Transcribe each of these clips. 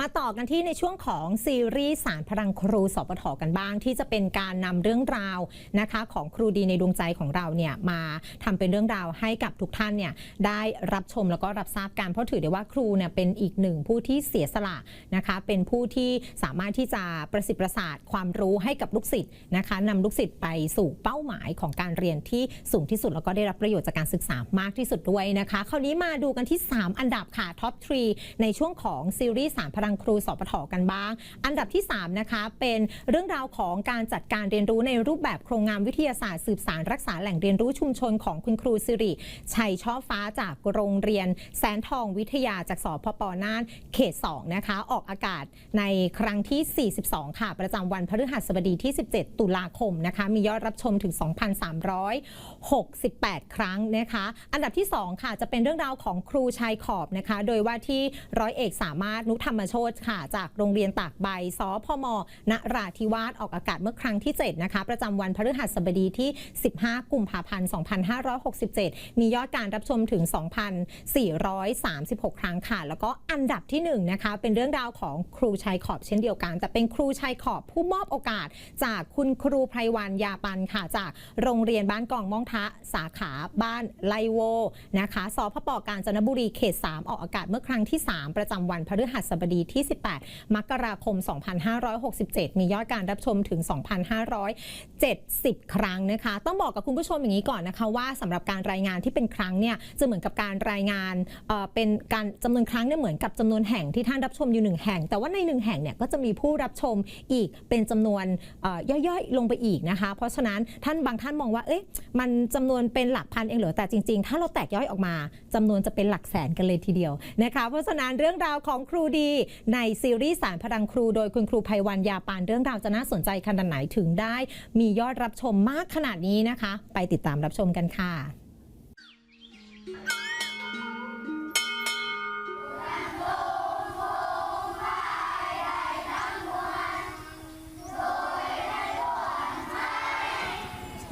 มาต่อกันที่ในช่วงของซีรีส์สารพลังครูสปทกันบ้าง ที่จะเป็นการนำเรื่องราวนะคะของครูดีในดวงใจของเราเนี่ยมาทำเป็นเรื่องราวให้กับทุกท่านเนี่ยได้รับชมแล้วก็รับทราบกันเพราะถือได้ว่าครูเนี่ยเป็นอีกหนึ่งผู้ที่เสียสละนะคะเป็นผู้ที่สามารถที่จะประสิทธิ์ประสาทความรู้ให้กับลูกศิษย์นะคะนำลูกศิษย์ไปสู่เป้าหมายของการเรียนที่สูงที่สุด แล้วก็ได้รับประโยชน์จากการศึกษามากที่สุดด้วยนะคะคราวนี้มาดูกันที่ 3 อันดับค่ะท็อปทรีในช่วงของซีรีส์สารพลังครูสปทกันบ้าง อันดับที่ 3 นะคะ เป็นเรื่องราวของการจัดการเรียนรู้ในรูปแบบโครงงานวิทยาศาสตร์สืบสารรักษาแหล่งเรียนรู้ชุมชนของคุณครูสิริ ชัยช่อฟ้าจากโรงเรียนแสนทองวิทยาจากสพปน่านเขต 2 นะคะ ออกอากาศในครั้งที่ 42 ค่ะ ประจำวันพฤหัสบดีที่ 17 ตุลาคมนะคะ มียอดรับชมถึง 2,368 ครั้งนะคะ อันดับที่ 2 ค่ะ จะเป็นเรื่องราวของครูชายขอบนะคะ โดยว่าที่ร้อยเอกสามารถนุธรรมโชตค่ะ จากโรงเรียนตากใบสพมนราธิวาสออกอากาศเมื่อครั้งที่ 7 นะคะ ประจำวันพฤหัสบดีที่ 15 กุมภาพันธ์ 2567 มียอดการรับชมถึง 2,436 ครั้งค่ะ แล้วก็อันดับที่ 1 นะคะ เป็นเรื่องราวของครูชายขอบเช่นเดียวกัน แต่เป็นครูชายขอบผู้มอบโอกาส จากคุณครูไพรวันยาปันค่ะ จากโรงเรียนบ้านกองม่องทะสาขาบ้านไลโวนะคะสพปกาญจนบุรีเขต 3 ออกอากาศเมื่อครั้งที่ 3 ประจำวันพฤหัสบดีที่ 18 มกราคม 2567 มียอดการรับชมถึง 2,570 ครั้งนะคะ ต้องบอกกับคุณผู้ชมอย่างนี้ก่อนนะคะว่าสำหรับการรายงานที่เป็นครั้งเนี่ยจะเหมือนกับการรายงานเเป็นการจำนวนครั้งเนี่ยเหมือนกับจำนวนแห่งที่ท่านรับชมอยู่หนึ่งแห่ง แต่ว่าในหนึ่งแห่งเนี่ยก็จะมีผู้รับชมอีกเป็นจำนวนย่อยๆ ลงไปอีกนะคะ เพราะฉะนั้นท่านบางท่านมองว่าเอ๊ะมันจำนวนเป็นหลักพันเองเหรอแต่จริงๆ ถ้าเราแตกย่อยออกมาจำนวนจะเป็นหลักแสนกันเลยทีเดียวนะคะ เพราะฉะนั้นเรื่องราวของครูดีในซีรีส์สารพลังครูโดยคุณครูไพวันยาปานเรื่องราวจะน่าสนใจขนาดไหนถึงได้ มียอดรับชมมากขนาดนี้นะคะ ไปติดตามรับชมกันค่ะ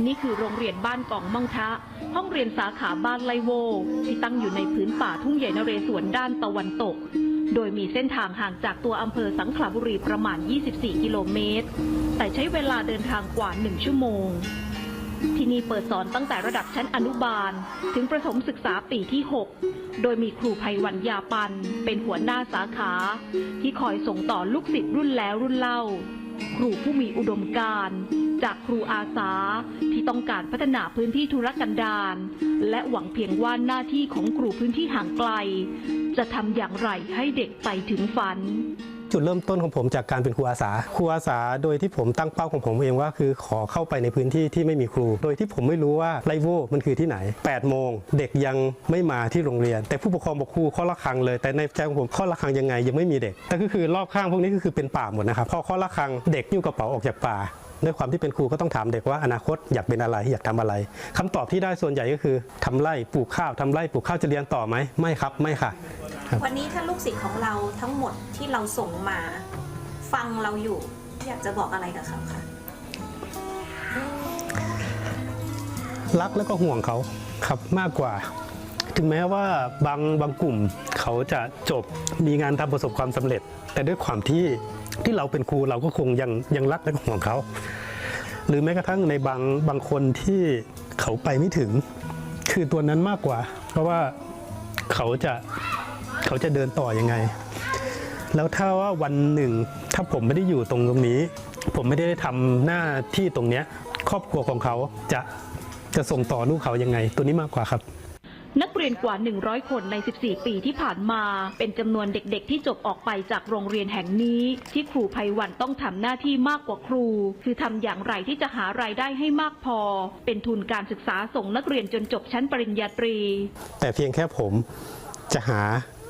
นี่คือโรงเรียนบ้านกองม่องทะ ห้องเรียนสาขาบ้านไลโว ที่ตั้งอยู่ในพื้นป่าทุ่งใหญ่นเรศวรด้านตะวันตก โดยมีเส้นทางห่างจากตัวอำเภอสังขละบุรีประมาณ 24 กิโลเมตร แต่ใช้เวลาเดินทางกว่า 1 ชั่วโมง ที่นี่เปิดสอนตั้งแต่ระดับชั้นอนุบาล ถึงประถมศึกษาปีที่ 6 โดยมีครูภัยวันยาปัน เป็นหัวหน้าสาขา ที่คอยส่งต่อลูกศิษย์รุ่นแล้วรุ่นเล่า ครูผู้มีอุดมการณ์ จากครูอาสาที่ต้องการพัฒนาพื้นที่ธุรกันดารและหวังเพียงว่าหน้าที่ของครูพื้นที่ห่างไกล จะทำอย่างไรให้เด็กไปถึงฝัน จุดเริ่มต้นของผมจากการเป็นครูอาสา ครูอาสาโดยที่ผมตั้งเป้าของผมเองว่าคือขอเข้าไปในพื้นที่ที่ไม่มีครู โดยที่ผมไม่รู้ว่าไลโวมันคือที่ไหน8โมงเด็กยังไม่มาที่โรงเรียน แต่ผู้ปกครองบอกครูข้อละครังเลย แต่ในใจของผมข้อละครังยังไงยังไม่มีเด็กแต่ก็คือรอบข้างพวกนี้ก็คือเป็นป่าหมดนะครับพอข้อละครังเด็กยิ้วกระเป๋าออกจากป่า ด้วยความที่เป็นครูก็ต้องถามเด็กว่าอนาคตอยากเป็นอะไรอยากทำอะไรคำตอบที่ได้ส่วนใหญ่ก็คือทำไร่ปลูกข้าวทำไร่ปลูกข้าวจะเรียนต่อไหมไม่ครับไม่ค่ะ วันนี้ถ้าลูกศิษย์ของเราทั้งหมดที่เราส่งมาฟังเราอยู่ อยากจะบอกอะไรกับเขาคะรักแล้วก็ห่วงเขาครับมากกว่า ถึงแม้ว่าบางบางกลุ่มเขาจะจบมีงานทำประสบความสำเร็จ แต่ด้วยความที่ ที่เราเป็นครูเราก็คงยังยังรักและห่วงเขา หรือแม้กระทั่งในบางบางคนที่เขาไปไม่ถึง คือตัวนั้นมากกว่า เพราะว่าเขาจะเขาจะเดินต่อยังไง แล้วถ้าว่าวันหนึ่ง ถ้าผมไม่ได้อยู่ตรงตรงนี้ ผมไม่ได้ทำหน้าที่ตรงเนี้ยครอบครัวของเขาจะจะส่งต่อลูกเขายังไง ตัวนี้มากกว่าครับ นักเรียนกว่า 100 คนใน 14 ปีที่ผ่านมา เป็นจำนวนเด็กๆ ที่จบออกไปจากโรงเรียนแห่งนี้ ที่ครูภัยวันต้องทำหน้าที่มากกว่าครู คือทำอย่างไรที่จะหารายได้ให้มากพอ เป็นทุนการศึกษาส่งนักเรียนจนจบชั้นปริญญาตรี แต่เพียงแค่ผมจะหา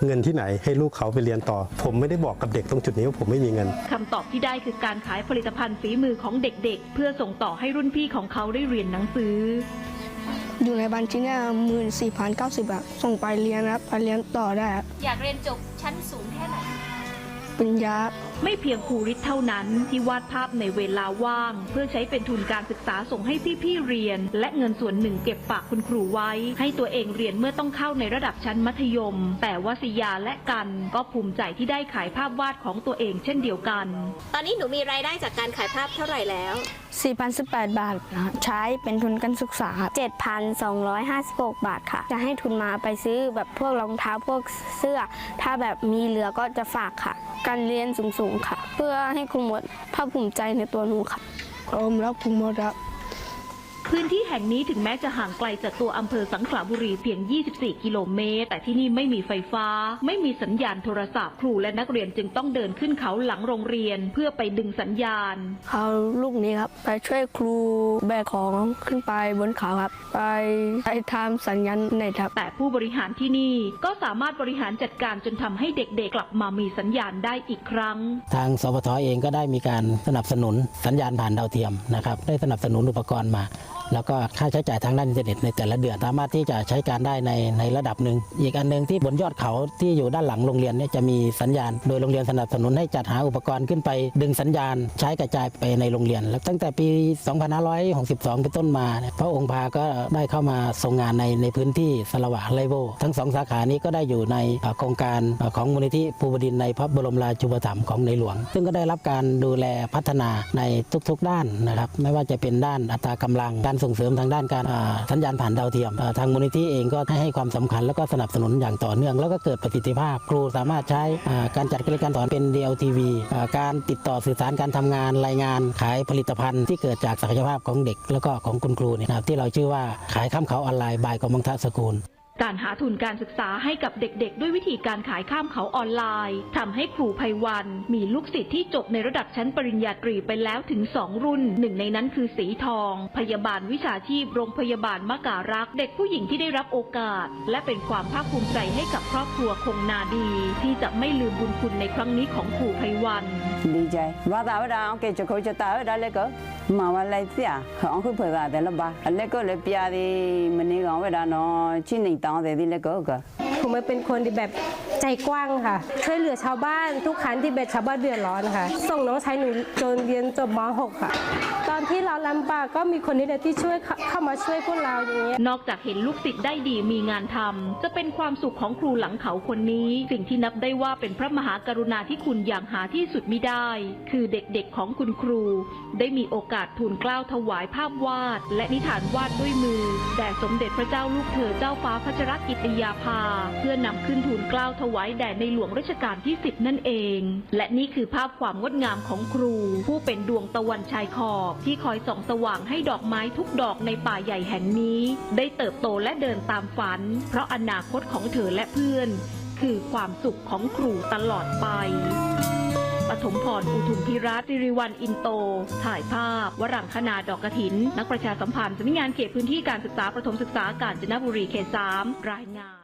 เงินที่ไหนให้ลูกเขาไปเรียนต่อ ผมไม่ได้บอกกับเด็กตรงจุดนี้ว่าผมไม่มีเงินคำตอบที่ได้คือการขายผลิตภัณฑ์ฝีมือของเด็กๆ เพื่อส่งต่อให้รุ่นพี่ของเขาได้เรียนหนังสือ อยู่ในบัญชีเนี่ยหมื่นสี่พันเก้าสิบอะส่งไปเรียนครับไปเรียนต่อได้ครับอยากเรียนจบชั้นสูงแค่ไหน ปริญญา ไม่เพียงครูฤทธิ์เท่านั้นที่วาดภาพในเวลาว่าง เพื่อใช้เป็นทุนการศึกษาส่งให้พี่ๆเรียน และเงินส่วนหนึ่งเก็บฝากคุณครูไว้ ให้ตัวเองเรียนเมื่อต้องเข้าในระดับชั้นมัธยม แต่ว่าสิยาและกันก็ภูมิใจที่ได้ขายภาพวาดของตัวเองเช่นเดียวกัน ตอนนี้หนูมีรายได้จากการขายภาพเท่าไหร่แล้ว 4,018 บาทครับใช้เป็นทุนการศึกษาครับ7,256 บาทค่ะ จะให้ทุนมาไปซื้อแบบพวกรองเท้าพวกเสื้อ ถ้าแบบมีเหลือก็จะฝากค่ะ การเรียนสูงๆค่ะ เพื่อให้ครูมดภาคภูมิใจในตัวหนูค่ะผมรักภูหมดครับ พื้นที่แห่งนี้ถึงแม้จะห่างไกลจากตัวอำเภอสังขละบุรีเพียง 24 กิโลเมตร แต่ที่นี่ไม่มีไฟฟ้า ไม่มีสัญญาณโทรศัพท์ ครูและนักเรียนจึงต้องเดินขึ้นเขาหลังโรงเรียนเพื่อไปดึงสัญญาณ เขาลูกนี้ครับ ไปช่วยครูแบกของขึ้นไปบนเขาครับ ไปไปทำสัญญาณเน็ตครับ แต่ผู้บริหารที่นี่ก็สามารถบริหารจัดการจนทำให้เด็กๆ กลับมามีสัญญาณได้อีกครั้ง ทางสปทเองก็ได้มีการสนับสนุนสัญญาณผ่านดาวเทียมนะครับได้สนับสนุนอุปกรณ์มา แล้วก็ค่าใช้จ่ายทางด้านอินเทอร์เน็ตในแต่ละเดือนสามารถที่จะใช้การได้ในในระดับหนึ่ง อีกอันหนึ่งที่บนยอดเขาที่อยู่ด้านหลังโรงเรียนเนี่ยจะมีสัญญาณ โดยโรงเรียนสนับสนุนให้จัดหาอุปกรณ์ขึ้นไป ดึงสัญญาณใช้กระจายไปในโรงเรียน แล้วตั้งแต่ปี 2562 เป็นต้นมาพระองค์พาก็ได้เข้ามาทรงงานในในพื้นที่สละวะไลโวทั้งสองสาขานี้ก็ได้อยู่ในโครงการของมูลนิธิภูบดินในพระบรมราชูปถัมภ์ของในหลวง ซึ่งก็ได้รับการดูแลพัฒนาในทุกๆด้านนะครับ ไม่ว่าจะเป็นด้านอัตรากำลังการส่งเสริมทางด้านการสัญญาณผ่านดาวเทียม ทางมูลนิธิเองก็ให้ให้ความสำคัญแล้วก็สนับสนุนอย่างต่อเนื่อง แล้วก็เกิดประสิทธิภาพ ครูสามารถใช้การจัดการเรียนการสอนเป็น DLTV อ่าการติดต่อสื่อสารการทำงานรายงาน ขายผลิตภัณฑ์ที่เกิดจากศักยภาพของเด็ก แล้วก็ของคุณครูเนี่ยนะครับที่เราชื่อว่าขายข้ามเขาออนไลน์บายกองมังทะสกุล การหาทุนการศึกษาให้กับเด็กๆ ด้วยวิธีการขายข้ามเขาออนไลน์ทำให้ครูภัยวัน มีลูกศิษย์ที่จบในระดับชั้นปริญญาตรีไปแล้วถึง 2 รุ่น หนึ่งในนั้นคือสีทอง พยาบาลวิชาชีพโรงพยาบาลมะการัก เด็กผู้หญิงที่ได้รับโอกาส และเป็นความภาคภูมิใจให้กับครอบครัวคงนาดี ที่จะไม่ลืมบุญคุณในครั้งนี้ของครูภัยวันดีใจว่าต่ว่าเราเกจะเขาจะตายได้เลยก็มาว่าอะไรเสียเขาคือเผื่อแต่ละบ้าแล้วก็เลยปียดีมันนี่ก็เวลาเนาะชิ้นหนึ่ง temps de Villagoga. ผมเป็นคนที่แบบใจกว้างค่ะ ช่วยเหลือชาวบ้านทุกครั้งที่แบบชาวบ้านเดือดร้อนค่ะ ส่งน้องชายหนูจนเรียนจบม .6 ค่ะ ตอนที่เราลำบากก็มีคนนี้แหละที่ช่วยเข้าเข้ามาช่วยพวกเราอย่างเงี้ยนอกจากเห็นลูกศิษย์ได้ดีมีงานทำจะเป็นความสุขของครูหลังเขาคนนี้ สิ่งที่นับได้ว่าเป็นพระมหากรุณาธิคุณอย่างหาที่สุดมิได้ คือเด็กๆของคุณครู ได้มีโอกาสทูลเกล้าถวายภาพวาด และนิทานวาดด้วยมือ แด่สมเด็จพระเจ้าลูกเธอเจ้าฟ้าพัชรกิติยาภาเพื่อนำขึ้นทูลเกล้าถวายแด่ในหลวงรัชกาลที่ 10 นั่นเอง และนี่คือภาพความงดงามของครู ผู้เป็นดวงตะวันชายขอบ ที่คอยส่องสว่างให้ดอกไม้ทุกดอกในป่าใหญ่แห่งนี้ ได้เติบโตและเดินตามฝัน เพราะอนาคตของเธอและเพื่อน คือความสุขของครูตลอดไปปฐมพรอุทุมพิรัติริวัลอินโต ถ่ายภาพ วรังคณาดอกกระถิน นักประชาสัมพันธ์สำนักงานเขตพื้นที่การศึกษาประถมศึกษากาญจนบุรีเขต 3 รายงาน